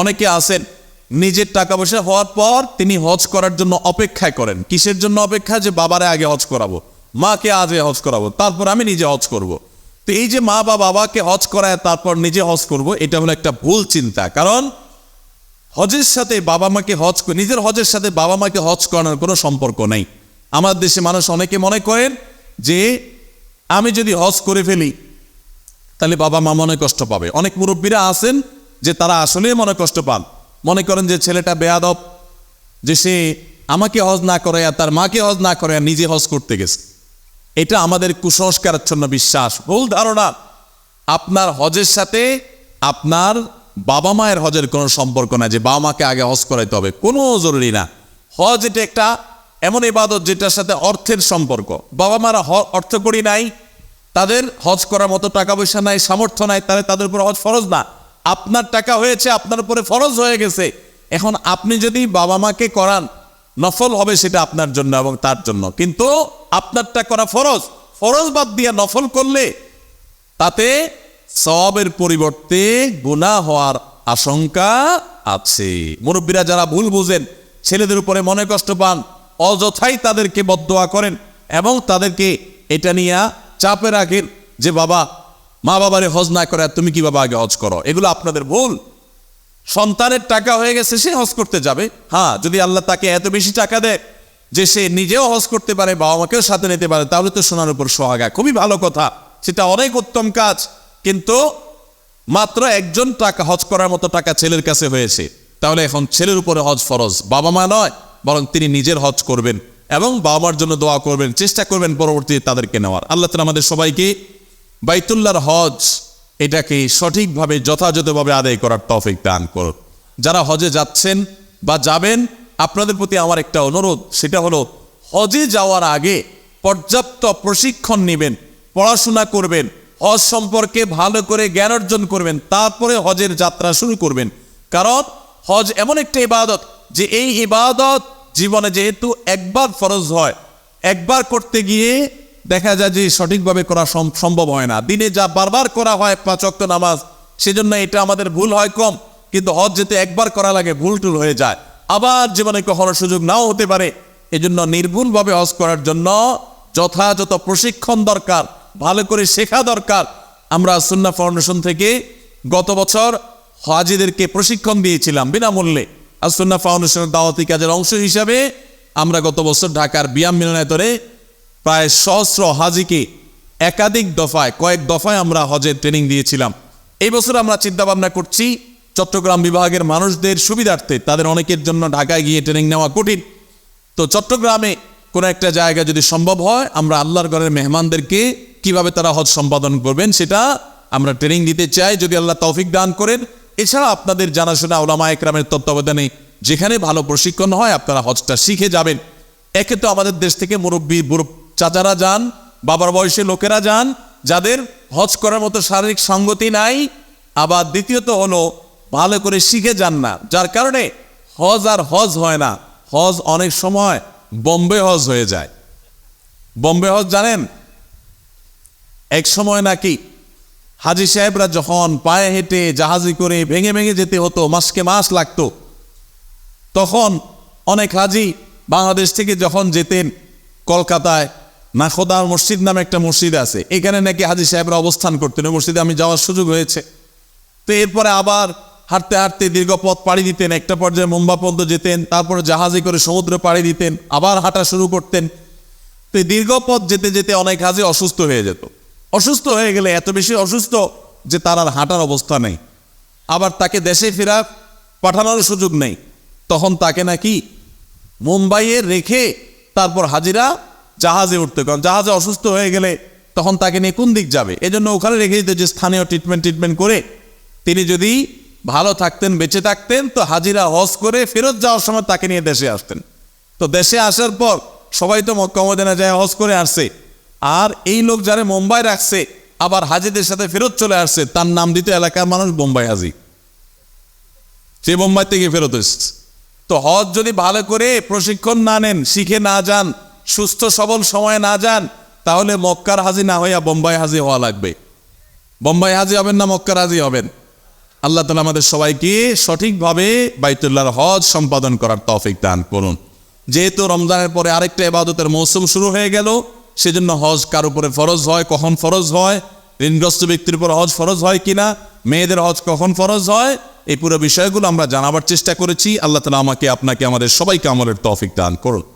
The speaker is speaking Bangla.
অনেকে আছেন, নিজের টাকা পয়সা হওয়ার পর তিনি হজ করার জন্য অপেক্ষায় করেন। কিসের জন্য অপেক্ষা যে বাবারে আগে হজ করাবো, মাকে আগে হজ করাবো, তারপর আমি নিজে হজ করব। তো এই যে মা বা বাবাকে হজ করায়, তারপর নিজে হজ করব, এটা হলো একটা ভুল চিন্তা। কারণ হজের সাথে বাবা মাকে হজ নিজের হজের সাথে বাবা মাকে হজ করানোর কোনো সম্পর্ক নেই। আমার দেশে মানুষ অনেকে মনে করেন যে, আমি যদি হজ করে ফেলি, তাহলে বাবা মা মনে কষ্ট পাবে। অনেক মুরব্বীরা আছেন যে তারা আসলেই মনে কষ্ট পান। মনে করেন যে ছেলেটা বেয়াদব, যে সে আমাকে হজ না করে আর তার মাকে হজ না করে আর নিজে হজ করতে গেছে। এটা আমাদের কুসংস্কারাচ্ছন্ন বিশ্বাস। ভুল ধারণা। আপনার হজের সাথে আপনার বাবা মায়ের হজের কোনো সম্পর্ক না যে বাবা মাকে আগে হজ করাইতে হবে। কোনো জরুরি না। হজ এটা একটা এমন ইবাদত যেটার সাথে অর্থের সম্পর্ক। বাবা মারা অর্থ করি নাই, তাদের হজ করার মতো টাকা পয়সা নাই, সামর্থ্য নাই, তাহলে তাদের উপর হজ ফরজ না। আপনার টাকা হয়েছে, আপনার উপরে ফরজ হয়ে গেছে। এখন আপনি যদি বাবা মাকে করান, নফল হবে সেটা আপনার জন্য এবং তার জন্য। কিন্তু আপনারটা করা ফরজ। ফরজ বাদ দিয়ে নফল করলে তাতে সবের পরিবর্তে গুণা হওয়ার আশঙ্কা আছে। মুরব্বীরা যারা ভুল বুঝেন, ছেলেদের উপরে মনে কষ্ট পান, অযথাই তাদেরকে বদোয়া করেন এবং তাদেরকে এটা নিয়ে চাপে রাখেন যে, বাবা মা বাবারে হজ না করে তুমি কি বাবা আগে হজ করো? এগুলো আপনাদের ভুল। সন্তানের টাকা হয়ে গেছে, সে হজ করতে যাবে। হ্যাঁ যদি আল্লাহ তাকে এত বেশি টাকা দেয় যে সে নিজেও হজ করতে পারে, বাবা মাকেও সাথে নিতে পারে, তাহলে তো সোনার উপর সোহাগা। খুবই ভালো কথা। সেটা অনেক উত্তম কাজ। কিন্তু মাত্র একজন টাকা, হজ করার মতো টাকা ছেলের কাছে হয়েছে। তাহলে এখন ছেলের উপরে হজ ফরজ। বাবা মা নয়, বরং তিনি নিজের হজ করবেন এবং বাবা মার জন্য দোয়া করবেন, চেষ্টা করবেন পরবর্তীতে তাদেরকে নেওয়ার। আল্লাহ তালা আমাদের সবাইকে বাইতুল্লাহর হজ এটাকে সঠিকভাবে, যথাযথভাবে আদায় করার তৌফিক দান করুন। যারা হজে যাচ্ছেন বা যাবেন, আপনাদের প্রতি আমার একটা অনুরোধ, সেটা হলো হজে যাওয়ার আগে পর্যাপ্ত প্রশিক্ষণ নেবেন, পড়াশোনা করবেন, হজ সম্পর্কে ভালো করে জ্ঞান অর্জন করবেন, তারপরে হজের যাত্রা শুরু করবেন। কারণ হজ এমন একটা ইবাদত যে এই ইবাদত জীবনে যেহেতু একবার ফরজ হয়, একবার করতে গিয়ে দেখা যায় যে সঠিকভাবে করা সম- সম্ভব হয় না। দিনে যা বারবার করা হয় পাঁচ অক্ত নামাজ, সেজন্য এটা আমাদের ভুল হয় কম। কিন্তু হজ যেতে একবার করা লাগে ভুল টুল হয়ে যায়। আবার জীবনে কখনো সুযোগ নাও হতে পারে। এজন্য নির্ভুলভাবে হজ করার জন্য যথাযথ প্রশিক্ষণ দরকার, ভালো করে শেখা দরকার। আমরা সুন্না ফাউন্ডেশন থেকে গত বছর হাজিদেরকে প্রশিক্ষণ দিয়েছিলাম বিনামূল্যে। আর সুন্না ফাউন্ডেশনের দাওয়াতি কাজের অংশ হিসাবে আমরা গত বছর ঢাকার বিয়াম মিলনায়তনে প্রায় সহস্র হাজিকে একাধিক দফায়, কয়েক দফায় আমরা হজের ট্রেনিং দিয়েছিলাম। এই বছর আমরা চিন্তা ভাবনা করছি, চট্টগ্রাম বিভাগের মানুষদের সুবিধার্থে, তাদের অনেকের জন্য ঢাকায় গিয়ে ট্রেনিং নেওয়া কঠিন। তো চট্টগ্রামে কোনো একটা জায়গা যদি সম্ভব হয়, আমরা আল্লাহর ঘরের মেহমানদেরকে কীভাবে তারা হজ সম্পাদন করবেন সেটা আমরা ট্রেনিং দিতে চাই, যদি আল্লাহ তৌফিক দান করেন। এছাড়া আপনাদের জানাশোনা ওলামা একরামের তত্ত্বাবধানে, যেখানে ভালো প্রশিক্ষণ হয়, আপনারা হজটা শিখে যাবেন। একে তো আমাদের দেশ থেকে মুরব্বী চাচারা যান, বাবার বয়সে লোকেরা যান, যাদের হজ করার মতো শারীরিক সঙ্গতি নাই, আবার দ্বিতীয়ত হলো ভালো করে শিখে যান না, যার কারণে হজ আর হজ হয় না। হজ অনেক সময় বম্বে হজ হয়ে যায়। বম্বে হজ জানেন? এক সময় নাকি হাজি সাহেবরা যখন পায়ে হেঁটে জাহাজি করে ভেঙে ভেঙে যেতে হতো, মাসকে মাস লাগতো, তখন অনেক হাজি বাংলাদেশ থেকে যখন যেতেন কলকাতায় নাখোদার মসজিদ নামে একটা মসজিদ আছে। এখানে নাকি হাজি সাহেবরা অবস্থান করতেন। মসজিদে আমি যাওয়ার সুযোগ হয়েছে। তো এরপরে আবার হাঁটতে হাঁটতে দীর্ঘ পথ পাড়ি দিতেন। একটা পর্যায়ে মুম্বা পর্যন্ত যেতেন। তারপরে জাহাজে করে সমুদ্র পাড়ি দিতেন। আবার হাঁটা শুরু করতেন। তো দীর্ঘ পথ যেতে যেতে অনেক হাজি অসুস্থ হয়ে যেত। অসুস্থ হয়ে গেলে এত বেশি অসুস্থ যে তার আর হাঁটার অবস্থা নেই। আবার তাকে দেশে ফেরা পাঠানোর সুযোগ নেই। তখন তাকে নাকি মুম্বাইয়ে রেখে তারপর হাজিরা জাহাজে উঠতে, কারণ জাহাজে অসুস্থ হয়ে গেলে তখন তাকে নিয়ে কোন দিক যাবে? এজন্য ওখানে রেখে দিতে যে স্থানীয় ট্রিটমেন্ট ট্রিটমেন্ট করে তিনি যদি ভালো থাকতেন, বেঁচে থাকতেন, তো হাজিরা, হজ করে ফেরত যাওয়ার সময় তাকে নিয়ে দেশে আসতেন। তো দেশে আসার পর সবাই তো মক্কা মদিনা যায়, হজ করে আসছে। আর এই লোক যারা মুম্বাই রাখছে, আবার হাজিদের সাথে ফেরত চলে আসছে, তার নাম দিতে এলাকার মানুষ বোম্বাই হাজি। সে বোম্বাই থেকে ফেরত এসছে। তো হজ যদি ভালো করে প্রশিক্ষণ না নেন, শিখে না যান সুস্থ সবল সময়ে না যান, তাহলে মক্কার হাজি না হইয়া বোম্বাই হাজি হওয়া লাগবে। বোম্বাই হাজি হবেন না, মক্কার হাজি হবেন? আল্লাহ তালা আমাদের সবাইকে সঠিকভাবে বাইতুল্লাহর হজ সম্পাদন করার তৌফিক দান করুন। যেহেতু রমজানের পরে আরেকটা এবাদতের মৌসুম শুরু হয়ে গেল, সেজন্য হজ কার উপরে ফরজ হয়, কখন ফরজ হয়, ঋণগ্রস্ত ব্যক্তির উপর হজ ফরজ হয় কিনা, মেয়েদের হজ কখন ফরজ হয়, এই পুরো বিষয়গুলো আমরা জানাবার চেষ্টা করেছি। আল্লাহ তালা আমাকে, আপনাকে, আমাদের সবাইকে আমলের তৌফিক দান করুন।